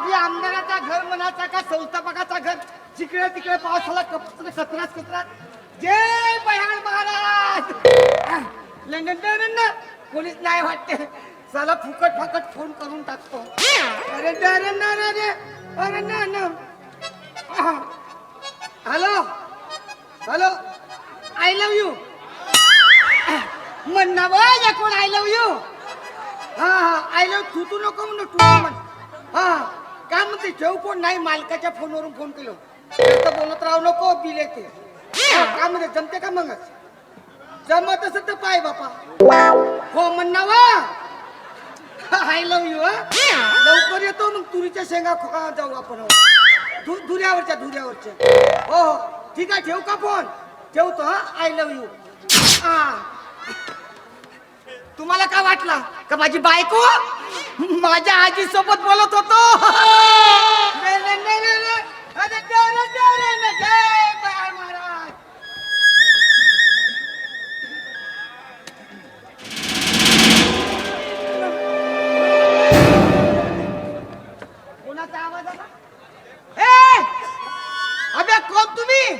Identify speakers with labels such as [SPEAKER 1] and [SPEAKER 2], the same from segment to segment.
[SPEAKER 1] आजी आमदाराचा घर म्हणायचा का संस्थापकाचा घर? जिकडे तिकडे पावसाला कप- कचराच कचराच जय बयान महाराज! लंडन कोणीच नाही वाटते. चला फुकट फाकट फोन करून टाकतो. अरे अरे अरे अरे hello? Hello? I love you म्हण ना कोण आय लव्ह यू हा हा. आय लव्ह तू तू नको म्हणू तू म्हण. हा. काय म्हणते ठेव कोण? नाही मालकाच्या फोनवरून फोन केलो. तर बोलत राहू नको बिल येते. काय म्हणते जमते का मग जमत असेल तर पाय बापा. हो म्हण ना वा आय लव्ह यू लवकर येतो मग तुरीच्या शेंगा खो- जाऊ आपण हो. धु धुऱ्यावरच्या धुऱ्यावरच्या. हो हो. ठीक आहे ठेवू का फोन ठेवतो हा. आय लव्ह यू हा. वाटला का माझी बायको? माझ्या आजी सोबत बोलत होतो. कोणाचा आवाज आला? अबे कोण तुम्ही?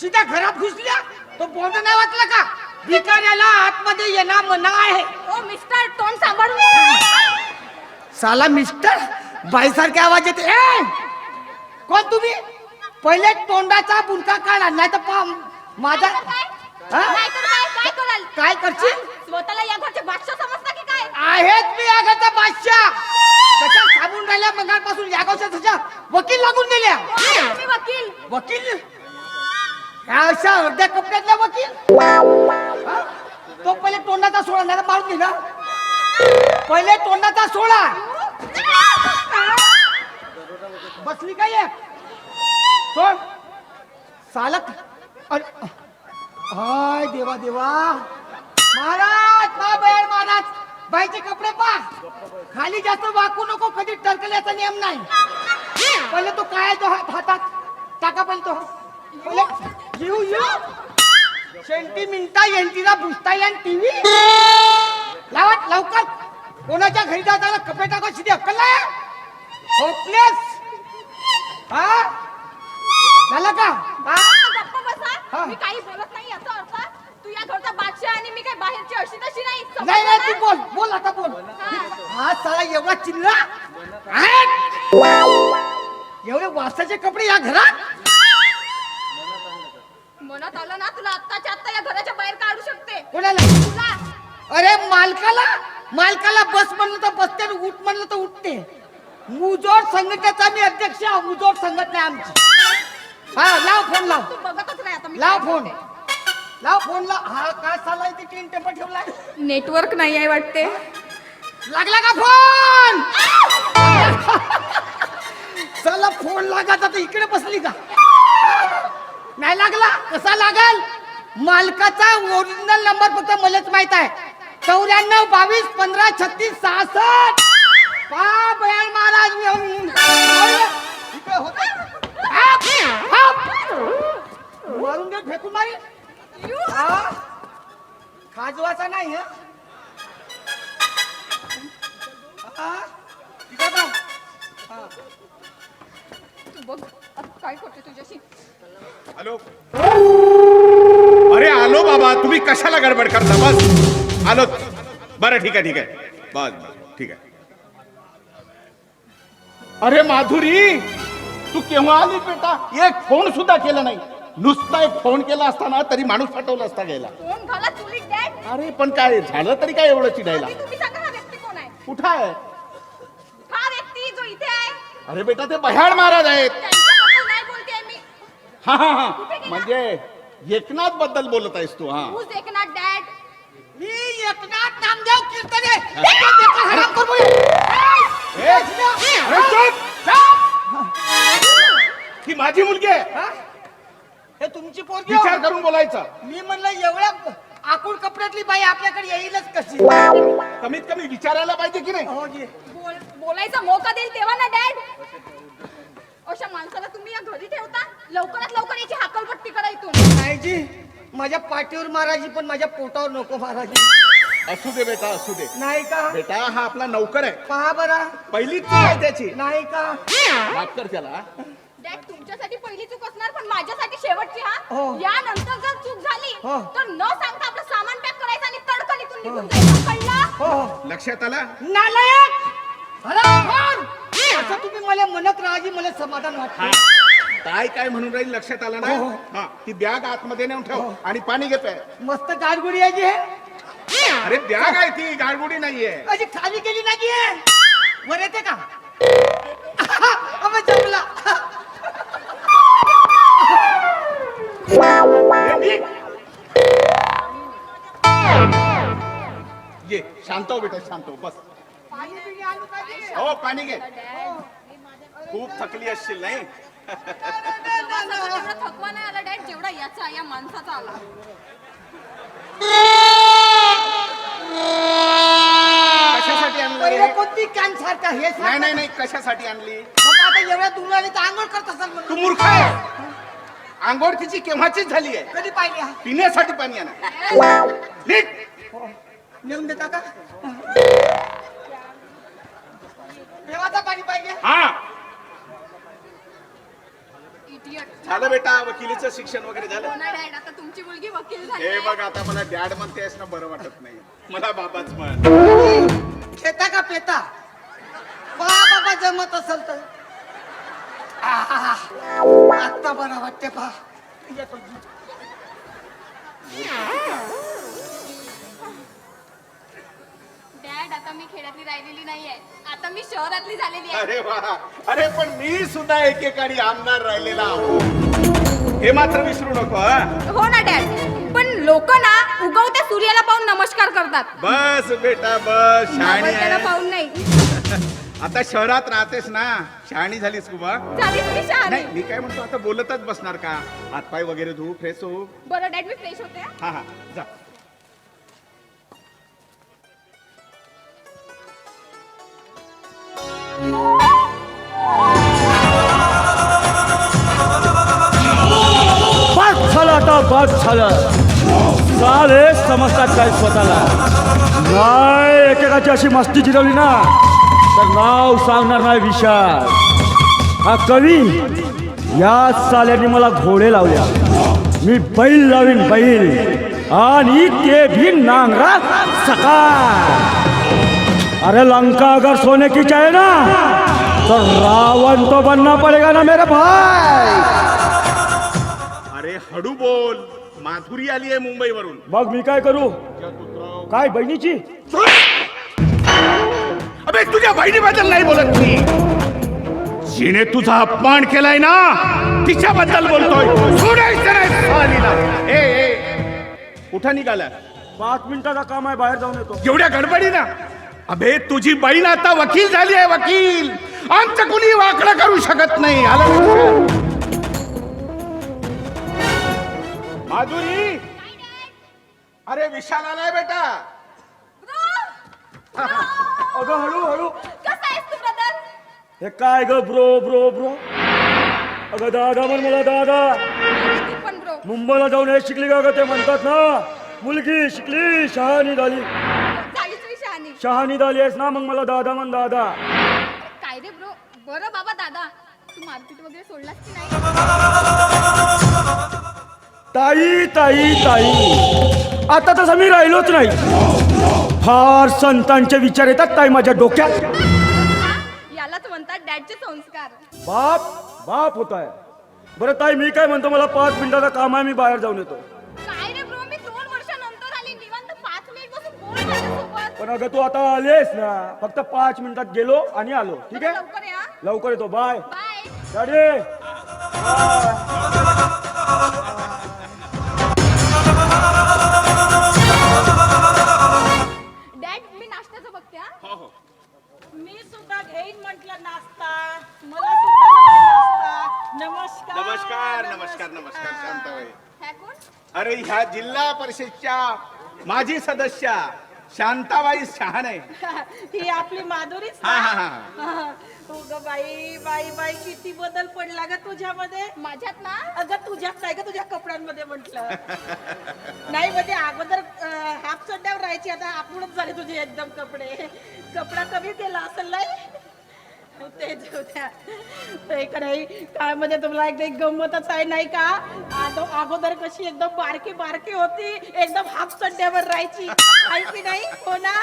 [SPEAKER 1] सीधा घरात घुसल्या? तो बोर्ड नाही वाचला का? भिकाऱ्याला आतमध्ये येणार मना आहे
[SPEAKER 2] ओ मिस्टर तोंड सांभाळून.
[SPEAKER 1] साला मिस्टर बाईसारखे आवाज येते ए कोण तुम्ही पहिले तोंडाचा बुरका काढा नाही तर पा माझा
[SPEAKER 2] नाहीतर काय?
[SPEAKER 1] हा?
[SPEAKER 2] नाहीतर काय? काय कराल?
[SPEAKER 1] काय करशील
[SPEAKER 2] स्वतःला या घरचे बादशाह समजता की काय
[SPEAKER 1] आहेत मी यागाचा बादशाह त्याच्या साबून राहिल्या मगापासून यागावच्या त्याच्या वकील लागून
[SPEAKER 2] तुम्ही वकील
[SPEAKER 1] वकील ह्या अशा अर्ध्या कपड्यातला वकील? हा? तो पहिले तोंडाचा सोळा नाही तर मारून दिला पहिले तोंडाचा सोडा बसली काय एक सोड. चालक अरे हाय देवा देवा. महाराज मा महाराज बाईचे कपडे पा. खाली जास्त वाकू नको कधी टरकल्याचा नियम नाही. पहिले तो काय तो हात हातात टाका पहिले तो. पहिले येऊ येऊ सेंटिमिंटा एंटीला बुसता आणि टीव्ही लावा लवकर. कोणाच्या घरी जाताना कपडे टाका सिधी अक्कल नाही? होपलेस हा? झालं का? हा?
[SPEAKER 2] गप्प बसा.
[SPEAKER 1] हा.
[SPEAKER 2] मी काही बोलत नाही याचा अर्थ तू या घरचा बादशाह आणि मी काही बाहेरची अशी तशी नाही.
[SPEAKER 1] नाही? तू बोल बोल आता बोल.
[SPEAKER 2] हा.
[SPEAKER 1] साला एवढा चिल्ला. एवढे वासाचे कपडे या घरात?
[SPEAKER 2] तुला आत्ताच्या आत्ता या घराच्या बाहेर काढू शकते.
[SPEAKER 1] कोणाला?
[SPEAKER 2] तुला.
[SPEAKER 1] अरे मालकाला? मालकाला बस म्हणलं तर बसते आणि उठ म्हणलं तर उठते. मुजोड संघटनेचा मी अध्यक्ष आहे मुजोड संघटना आहे आमची. हा लाव फोन लाव.
[SPEAKER 2] तू बघतच नाही आता मी
[SPEAKER 1] लाव फोन. लाव फोन लाव. हा काय चाललाय ते तीन टेम्पो ठेवलाय?
[SPEAKER 2] नेटवर्क नाही आहे वाटते.
[SPEAKER 1] लागला का फोन चला फोन लागायचा तर इकडे बसली का? नाही लागला? कसा लागल? मालकाचा ओरिजिनल नंबर फक्त मलाच माहीत आहे. चौऱ्याण्णव बावीस पंधरा छत्तीस सहासष्ट. महाराज. मारून दे फेकून मारी. हा? खाजवाचा नाही
[SPEAKER 3] कशाला गडबड करता? बस. आलो. बरं ठीक आहे ठीक आहे. बस बस ठीक आहे. अरे माधुरी तू केव्हा आली बेटा? एक फोन सुद्धा केला नाही. नुसता एक फोन केला असताना तरी माणूस पाठवला असता गेला
[SPEAKER 2] फोन घाला चुलीत डॅड
[SPEAKER 3] अरे पण काय झालं तरी काय एवढं चिडायला?
[SPEAKER 2] आधी तुम्ही सांगा हा व्यक्ती कोण आहे?
[SPEAKER 3] कुठं आहे?
[SPEAKER 2] हा व्यक्ती जो इथे आहे.
[SPEAKER 3] अरे बेटा ते बहाड महाराज आहेत.
[SPEAKER 2] त्यांच्याबद्दल नाही बोलते मी.
[SPEAKER 3] हा हा हा. म्हणजे एकनाथबद्दल बोलत आहेस तू हा.
[SPEAKER 2] एकनाथ डॅड
[SPEAKER 1] मी एकनाथ नामदेव कीर्तने. एका बेकार हराम करू बोले.
[SPEAKER 3] ए, अरे चुप! ही माझी मुलगी आहे.
[SPEAKER 1] हा? हे तुमची पोरगी हो.
[SPEAKER 3] विचार करून बोलायचा.
[SPEAKER 1] मी म्हणलं एवढ्या आकुड कपड्यातली बाई आपल्याकडे येईलच कशी?
[SPEAKER 3] कमीत कमी विचारायला पाहिजे की नाही?
[SPEAKER 1] हो जी.
[SPEAKER 2] बोल बोलायचा मौका देईल तेव्हा ना डॅड अशा माणसाला तुम्ही या घरी ठेवता? लवकरात लवकर याची हाकलपट्टी करा इथून.
[SPEAKER 1] नाही जी माझ्या पाठीवर मारायची पण माझ्या पोटावर नको मारायची.
[SPEAKER 3] असू दे बेटा असू दे.
[SPEAKER 1] नाही का?
[SPEAKER 3] बेटा हा आपला नौकर आहे.
[SPEAKER 1] पहा बरा.
[SPEAKER 3] पहिली चूक आहे त्याची.
[SPEAKER 1] नाही का?
[SPEAKER 3] माफ कर त्याला.
[SPEAKER 2] डॅड तुमच्यासाठी पहिली चूक असणार पण माझ्यासाठी शेवटची हा?
[SPEAKER 1] हो.
[SPEAKER 2] यानंतर जर चूक झाली
[SPEAKER 1] हो.
[SPEAKER 2] तर न सांगता आपलं सामान पॅक करायचं आणि तडकन इथून निघून जायचं. कळलं?
[SPEAKER 1] हो. हो
[SPEAKER 3] लक्षात आलं?
[SPEAKER 1] नालायक! हरामखोर! असं तुम्ही मला म्हणत राहाजी मला समाधान
[SPEAKER 3] हा.
[SPEAKER 1] वाटतं
[SPEAKER 3] काय काय म्हणून राहील? लक्षात आलं ना?
[SPEAKER 1] हो, हो.
[SPEAKER 3] हा. ती बॅग आतमध्ये नेऊन ठेव
[SPEAKER 1] हो.
[SPEAKER 3] आणि पाणी घेतोय.
[SPEAKER 1] मस्त गाडगुडी आहे जी. हे
[SPEAKER 3] अरे बॅग आहे ती. गाडगुडी नाहीये.
[SPEAKER 1] अशी खाली केली नाहीये. वर येते का? अबे जमला.
[SPEAKER 3] ये शांत हो बेटा शांत हो. बस.
[SPEAKER 1] का?
[SPEAKER 3] हो पाणी घे. खूप थकली असशील नाही?
[SPEAKER 2] थकवा नाही आला डॅड. जेवढा याचा या माणसाचा आला.
[SPEAKER 3] कशासाठी आणली
[SPEAKER 1] पहिले कोणती कान सारखा हे
[SPEAKER 3] नाही
[SPEAKER 1] सारखं?
[SPEAKER 3] नाही नाही कशासाठी आणली?
[SPEAKER 1] मग आता एवढ्या दूर आली तर आंघोळ करत असाल म्हणून.
[SPEAKER 3] तू मूर्ख आहे. आंघोळ तिची केव्हाचीच झाली आहे?
[SPEAKER 1] कधी पाहिली हा
[SPEAKER 3] पिण्यासाठी पाणी आणा नीट.
[SPEAKER 1] हो. नेऊन देता का देवाचा पाणी पाहिजे
[SPEAKER 3] हा
[SPEAKER 2] इडियट
[SPEAKER 3] झालं बेटा वकिलीचं शिक्षण वगैरे झालं?
[SPEAKER 2] ना डॅड आता तुमची मुलगी वकील झाली
[SPEAKER 3] हे
[SPEAKER 2] आहे.
[SPEAKER 3] बघ आता मला डॅड म्हणतेस ना बरं वाटत नाही. मला बाबाच म्हण.
[SPEAKER 1] खेता का पेता? पहा बाबा जमत असेल तर. आहा. आत्ता बरं वाटते पहा.
[SPEAKER 2] खेड्यातली राहिलेली नाहीये. आता मी शहरातली झालेली आहे.
[SPEAKER 3] अरे वा. अरे पण मी सुद्धा एकेकाळी आमदार राहिलेला आहो. हे मात्र विसरू नको हा.
[SPEAKER 2] हो ना डॅड. पण लोक ना उगवत्या सूर्याला पाहून नमस्कार करतात.
[SPEAKER 3] बस बेटा बस शहाणी आहे.
[SPEAKER 2] पाहून नाही.
[SPEAKER 3] आता शहरात राहतेस ना शहाणी झालीस कुबा
[SPEAKER 2] झालीच मी शहाणी
[SPEAKER 3] नाही मी काय म्हणतो आता बोलतच बसणार का? हातपाय वगैरे धुवू फ्रेश हो
[SPEAKER 2] बरं डॅड मी फ्रेश होते. हा
[SPEAKER 3] हा जा.
[SPEAKER 4] बस झालं आता बस झालं. चाले समजतात काय स्वतःला. नाही एकेकाची अशी मस्ती जिरवली ना तर नाव सांगणार नाही विशाल. हा कवी या साल्याने मला घोडे लावल्या. मी बैल लावीन बैल. आणि ते भी नांगरा सकाळ. अरे लंका अगर सोने की चाहे ना तो रावण तो बनना पड़ेगा ना मेरे भाई।
[SPEAKER 3] अरे हळू बोल माधुरी आली आहे मुंबईवरून.
[SPEAKER 4] मग मी काय करू? काय बहिणीची?
[SPEAKER 3] अबे तुझ्या बहिणीबद्दल नाही बोलत मी. जिने तुझा अपमान केलाय ना तिच्याबद्दल बोलतोय. सोडायचं नाही सालीला. ए ए कुठं निघाला?
[SPEAKER 4] पाच मिनिटाचा काम आहे बाहेर जाऊन येतो.
[SPEAKER 3] एवढ्या गडबडी ना अबे तुझी बहीण आता वकील झाली आहे वकील. आमचं कुणी वाकडं करू शकत नाही. आलं? माधुरी. अरे विशाल आलाय बेटा.
[SPEAKER 4] अगं हळू हळू. हे काय ग ब्रो ब्रो ब्रो? अगं दादा म्हण मला दादा. मुंबईला जाऊन हे शिकली का ग ते म्हणतात ना. मुलगी शिकली शहाणी झाली.
[SPEAKER 2] शहाणी
[SPEAKER 4] शहाणी आहेस ना मग मला दादा म्हण दादा.
[SPEAKER 2] काय रे ब्रो बरं बाबा दादा. तू मार्केट वगैरे सोडलास की नाही?
[SPEAKER 4] ताई ताई ताई. आता तसं मी राहिलोच नाही. फार संतांचे विचार येतात ताई माझ्या डोक्यात?
[SPEAKER 2] यालाच म्हणतात डॅडचे संस्कार.
[SPEAKER 4] बाप बाप होत आहे बरं ताई मी काय म्हणतो मला पाच मिनिटाचं काम आहे मी बाहेर जाऊन येतो. पण अगं तू आता आलेस ना. फक्त पाच मिनिटात गेलो आणि आलो. ठीक आहे?
[SPEAKER 2] लवकर या.
[SPEAKER 4] लवकर येतो. बाय.
[SPEAKER 2] बाय.
[SPEAKER 4] डॅडी
[SPEAKER 2] डॅड मी नाश्त्याचं बघते हा?
[SPEAKER 3] हो हो.
[SPEAKER 5] मी सुद्धा घेईन म्हटलं नाश्ता. मला सुद्धा हवा नाश्ता. नमस्कार
[SPEAKER 3] नमस्कार नमस्कार. नमस्कार शांताबाई.
[SPEAKER 2] ह्या कोण?
[SPEAKER 3] अरे ह्या जिल्हा परिषदच्या माजी सदस्या. शांताबाई शहाणे.
[SPEAKER 5] ही आपली माधुरीच
[SPEAKER 3] हा, हा? हा.
[SPEAKER 5] ग बाई बाई बाई किती बदल पडला ग तुझ्यामध्ये.
[SPEAKER 2] माझ्यात ना?
[SPEAKER 5] अगं तुझ्यात नाही ग तुझ्या कपड्यांमध्ये म्हंटल. नाही म्हणजे अगोदर हाफ चड्ड्यावर राहायची आता आपणच झाले तुझे एकदम कपडे. कपडा कमी केला असेल नाही? ते जाऊ ते का नाही काय म्हणजे तुम्हाला एकदा एक गंमतच आहे नाही का? आदो अगोदर कशी एकदम बारकी बारकी होती एकदम हाफ चड्ड्यावर राहायची. ऐकी नाही? हो ना?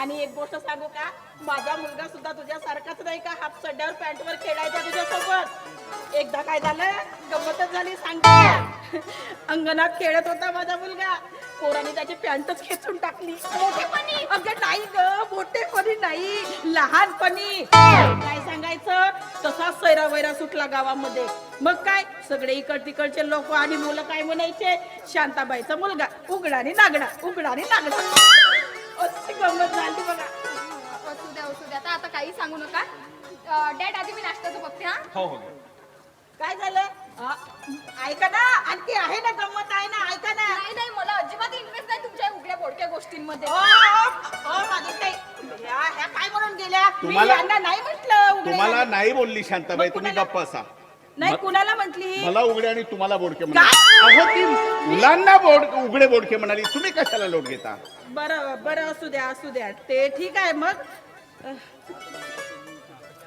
[SPEAKER 5] आणि एक गोष्ट सांगू का? माझा मुलगा सुद्धा तुझ्यासारखाच नाही का हाफ चड्ड्यावर पॅन्टवर खेळायचा तुझ्यासोबत? एकदा काय झालं? गंमतच झाली सांगते. अंगणात खेळत होता माझा मुलगा. पोराने त्याची पॅन्टच खेचून टाकली. मोठेपणी? अगं नाही ग मोठेपणी नाही लहानपणी. काय सांगायचं? तसा सैरा वैरा सुटला गावामध्ये. मग काय? सगळे इकड तिकडचे लोक आणि मुलं काय म्हणायचे? शांताबाईचा मुलगा उघडाने नागडा उघडाने नागडा. अशी गंमत झाली बघा.
[SPEAKER 2] असू द्या असू द्या. आता आता काही सांगू नका. डॅड आधी मी नाश्त्याचं बघते हा.
[SPEAKER 3] हो हो.
[SPEAKER 5] काय झालं? ऐका ना आणखी आहे
[SPEAKER 3] तुम्हाला-
[SPEAKER 5] यांना नाही म्हटलं उघडे
[SPEAKER 3] तुम्हाला नाही बोलली शांताबाई
[SPEAKER 5] मग
[SPEAKER 3] तुम्ही
[SPEAKER 5] कुणाला-
[SPEAKER 3] गप्प असा.
[SPEAKER 5] नाही कुणाला म्हटली?
[SPEAKER 3] मला उघडे आणि तुम्हाला बोडके म्हणाली. अहो ती मुलांना बोड उघडे बोडके म्हणाली. तुम्ही कशाला लोट घेता?
[SPEAKER 5] बरं बरं असू द्या असू द्या. ते ठीक आहे मग?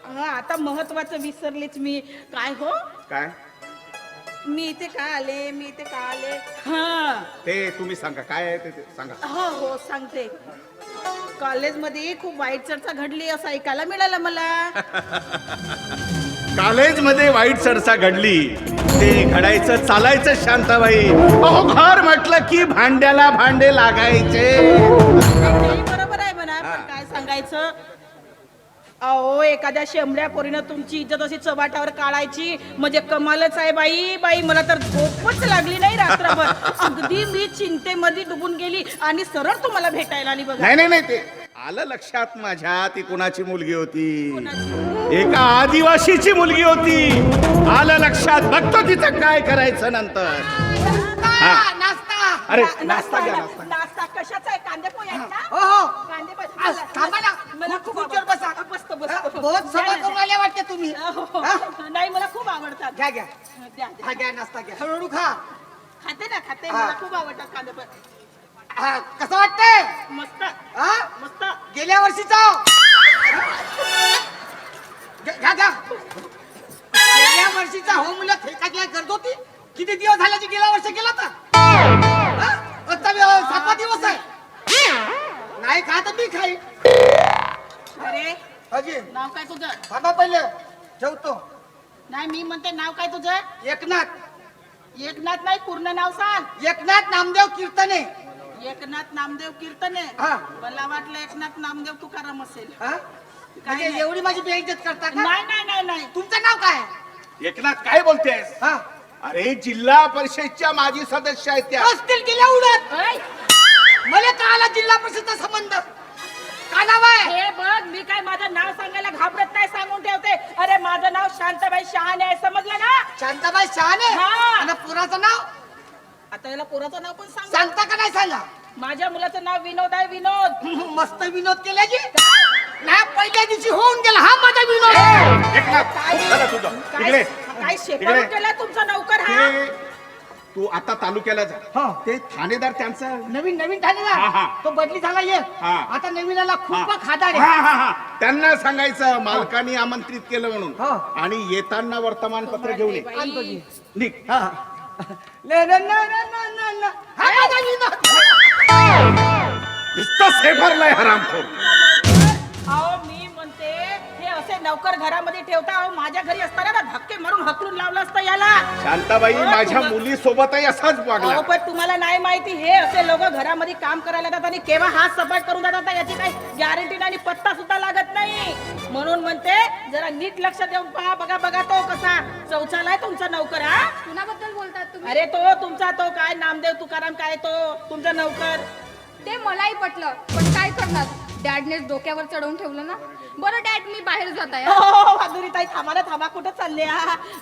[SPEAKER 5] हा आता महत्वाचं विसरलीच मी. काय हो?
[SPEAKER 3] काय?
[SPEAKER 5] मी इथे का आले? मी इथे का आले? हा.
[SPEAKER 3] ते तुम्ही सांगा. काय आहे ते ते सांगा.
[SPEAKER 5] हो हो सांगते. कॉलेजमध्ये खूप वाईट चर्चा घडली असं ऐकायला मिळालं मला.
[SPEAKER 3] कॉलेजमध्ये वाईट चर्चा घडली. ते घडायचं चालायचं शांताबाई. अहो घर म्हटलं की भांड्याला भांडे लागायचे.
[SPEAKER 5] बरोबर आहे म्हणा पण काय सांगायचं? अहो एखाद्या शेंबड्या पोरीनं तुमची इज्जत अशी चबाटावर काढायची म्हणजे कमालच आहे बाई. बाई मला तर झोपच लागली नाही रात्रभर. अगदी मी चिंतेमध्ये डुबून गेली आणि सरळ तुम्हाला भेटायला आली बघा.
[SPEAKER 3] नाही नाही नाही ते आलं लक्षात माझ्या. ती कुणाची मुलगी होती?
[SPEAKER 5] कुणाची?
[SPEAKER 3] एका आदिवासीची मुलगी होती. आलं लक्षात. बघतो तिचं काय करायचं नंतर. हा.
[SPEAKER 1] नाश्ता.
[SPEAKER 3] अरे नाश्ता घ्या नाश्ता.
[SPEAKER 5] नाश्ता कशाचा आहे? कांदे ना
[SPEAKER 1] हो हो
[SPEAKER 5] कांदे पोहे
[SPEAKER 1] आ, थांबा ना.
[SPEAKER 5] मला खूप
[SPEAKER 1] खुर्चीवर
[SPEAKER 5] आवडतात.
[SPEAKER 1] बसा.
[SPEAKER 5] बसतो
[SPEAKER 1] हा,
[SPEAKER 5] बसतो
[SPEAKER 1] बहुत सभा करून आले वाटते तुम्ही.
[SPEAKER 5] हो.
[SPEAKER 1] हा?
[SPEAKER 5] नाही मला खूप आवडतात.
[SPEAKER 1] घ्या घ्या.
[SPEAKER 5] द्या, द्या.
[SPEAKER 1] हा घ्या नाश्ता घ्या. हळूहळू खा.
[SPEAKER 5] खाते ना खाते.
[SPEAKER 1] हा.
[SPEAKER 5] मला खूप आवडतात कांदे पोहे
[SPEAKER 1] हा, कसं वाटतंय?
[SPEAKER 5] मस्त.
[SPEAKER 1] हा?
[SPEAKER 5] मस्त.
[SPEAKER 1] गेल्या वर्षीचा? पहिले ठेवतो.
[SPEAKER 5] नाही मी म्हणते नाव काय तुझं?
[SPEAKER 1] एकनाथ.
[SPEAKER 5] एकनाथ नाही पूर्ण नाव सांग.
[SPEAKER 1] एकनाथ नामदेव कीर्तने.
[SPEAKER 5] एकनाथ नामदेव कीर्तने?
[SPEAKER 1] हा.
[SPEAKER 5] मला वाटलं एकनाथ नामदेव तुकाराम असेल.
[SPEAKER 1] हा? म्हणजे
[SPEAKER 5] नाही.
[SPEAKER 1] एवढी माझी बेइज्जत करता का?
[SPEAKER 5] नाही नाही नाही नाही.
[SPEAKER 1] तुमचं नाव काय? आहे?
[SPEAKER 3] एकनाथ काय बोलतेस?
[SPEAKER 1] हा.
[SPEAKER 3] अरे जिल्हा परिषदच्या माजी सदस्य आहेत त्या.
[SPEAKER 1] असतील गेल्या उडत. मला का आला जिल्हा परिषदचा संबंध.
[SPEAKER 5] हे बघ मी काय माझं नाव सांगायला घाबरत नाही सांगून ठेवते. अरे माझं नाव शांताबाई शहाणे आहे समजलं ना?
[SPEAKER 1] शांताबाई शहाणे?
[SPEAKER 5] हा.
[SPEAKER 1] आणि पुराचं नाव?
[SPEAKER 5] आता याला पोराचं नाव पण सांग.
[SPEAKER 1] सांगता का नाही सांगा?
[SPEAKER 5] माझ्या मुलाचं नाव विनोद आहे विनोद.
[SPEAKER 1] मस्त विनोद केला की? नाही पहिल्या दिवशी होऊन गेला. हा माझा विनोद
[SPEAKER 3] झालं तुझं इकडे
[SPEAKER 5] काय? काय शेपाळून
[SPEAKER 3] इकडे.
[SPEAKER 5] केला तुमचा नौकर हा?
[SPEAKER 3] तू आता तालुक्याला जा
[SPEAKER 1] हा.
[SPEAKER 3] ते ठाणेदार त्यांचं
[SPEAKER 1] नवीन नवीन
[SPEAKER 3] हा,
[SPEAKER 1] ठाणेदार
[SPEAKER 3] हा.
[SPEAKER 1] तो बदली झाला एक
[SPEAKER 3] हा.
[SPEAKER 1] आता नवीनाला खूप
[SPEAKER 3] हा.
[SPEAKER 1] खादाड
[SPEAKER 3] हा,
[SPEAKER 1] आहे
[SPEAKER 3] हा, हा. त्यांना सांगायचं मालकाने आमंत्रित केलं म्हणून
[SPEAKER 1] हा.
[SPEAKER 3] आणि येताना वर्तमानपत्र घेऊन ये
[SPEAKER 5] बाई.
[SPEAKER 1] आणतो जी.
[SPEAKER 3] निघ
[SPEAKER 1] हा. ले, ले, ले, ले, ले, ले, ले. हा माझा विनोद
[SPEAKER 3] नुसतं सेफरलाय हरामखोर
[SPEAKER 5] अहो मी म्हणते असे नौकर घरामध्ये ठेवता अहो माझ्या घरी असताना ना धक्के मारून हकलून लावलं असतं याला.
[SPEAKER 3] शांताबाई
[SPEAKER 5] हो,
[SPEAKER 3] माझ्या मुली सोबतही असाच वागला.
[SPEAKER 5] अहो पण तुम्हाला नाही माहिती हे असे लोक घरामध्ये काम करायला जातात आणि केव्हा हात सपाट करून जातात याची काही गॅरंटी नाही आणि पत्ता सुद्धा लागत नाही. म्हणून म्हणते जरा नीट लक्ष देऊन पहा बघा बघा तो कसा चौचाला आहे तुमचा नौकर हा?
[SPEAKER 2] कुणाबद्दल बोलतात तुम्ही?
[SPEAKER 5] अरे तो तुमचा तो काय नामदेव तुकाराम काय तो तुमचा नौकर?
[SPEAKER 2] ते मलाही पटलं पण काय करणार? डॅडनेच डोक्यावर चढवून ठेवलं ना? बरं डॅड मी बाहेर जात आहे. हा.
[SPEAKER 5] माधुरी ताई थांबा थांबा कुठं चालले?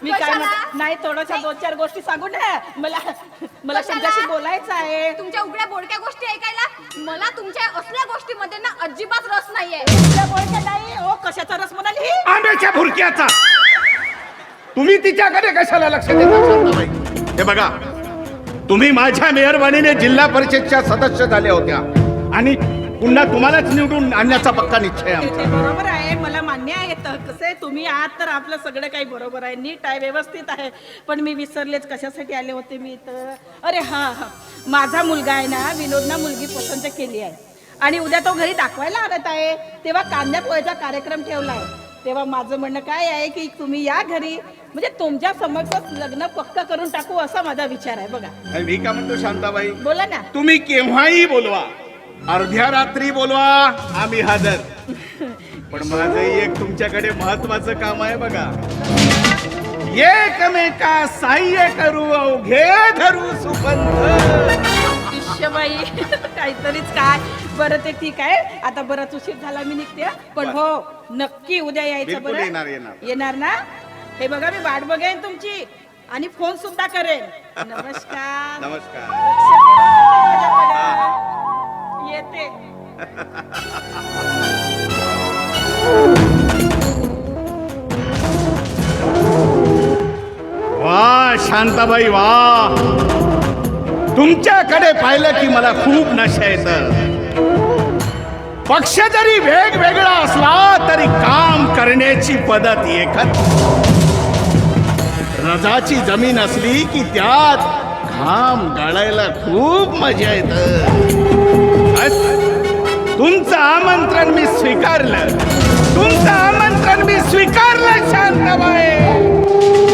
[SPEAKER 5] मी काय
[SPEAKER 2] कशाला?
[SPEAKER 5] म्हणते- नाही थोड्याशा दोन चार गोष्टी सांगू ना मला मला
[SPEAKER 2] कशाला?
[SPEAKER 5] तुमच्याशी बोलायचं आहे.
[SPEAKER 2] तुमच्या उघड्या बोडक्या गोष्टी ऐकायला? मला तुमच्या असल्या गोष्टीमध्ये ना अजिबात रस नाहीये.
[SPEAKER 5] नाही हो कशाचा रस म्हणाली
[SPEAKER 3] आंब्याच्या भुरक्याचा. तुम्ही तिच्याकडे कशाला लक्ष देता शांताबाई हे बघा तुम्ही माझ्या मेहरबानीने जिल्हा परिषदच्या सदस्य झाल्या होत्या. आणि पुन्हा तुम्हालाच निवडून आणण्याचा पक्का निश्चय आमचा.
[SPEAKER 5] बरोबर आहे मला मान्य आहे तर कसं आहे तुम्ही आहात तर आपलं सगळं काही बरोबर आहे नीट आहे व्यवस्थित आहे. पण मी विसरलेच कशासाठी आले होते मी इथं अरे हा हा. माझा मुलगा आहे ना विनोदना मुलगी पसंत केली आहे. आणि उद्या तो घरी दाखवायला आणत आहे. तेव्हा कांद्या पोह्याचा कार्यक्रम ठेवला आहे. तेव्हा माझं म्हणणं काय आहे की तुम्ही या घरी म्हणजे तुमच्या समक्षच लग्न पक्क करून टाकू असा माझा विचार आहे बघा.
[SPEAKER 3] मी का म्हणतो शांताबाई?
[SPEAKER 5] बोला ना.
[SPEAKER 3] तुम्ही केव्हाही बोलवा. अर्ध्या रात्री बोलवा. आम्ही हजर. पण माझंही एक तुमच्याकडे महत्वाचं काम आहे बघा. एकमेका सहाय्य करू अवघे धरू सुपंथ
[SPEAKER 5] शिष्यबाई काहीतरीच काय? बरं ते ठीक आहे. आता बराच उशीर झाला मी निघते. पण हो नक्की उद्या यायचं
[SPEAKER 3] बिलकुल
[SPEAKER 5] बरं.
[SPEAKER 3] येणार, येणार.
[SPEAKER 5] येणार ना? हे बघा मी वाट बघेन तुमची. आणि फोन सुद्धा करेन. नमस्कार.
[SPEAKER 3] नमस्कार.
[SPEAKER 5] लक्ष ठेवा माझ्याकडं. येते.
[SPEAKER 3] वा शांताबाई वा. तुमच्याकडे पाहिलं की मला खूप नशा येत. पक्ष जरी वेगवेगळा असला तरी काम करण्याची पद्धत एकच. रजाची जमीन असली की त्यात घाम गाळायला खूप मजा येत. बस तुमचं आमंत्रण मी स्वीकारलं. तुमचं आमंत्रण मी स्वीकारलं शांताबाई.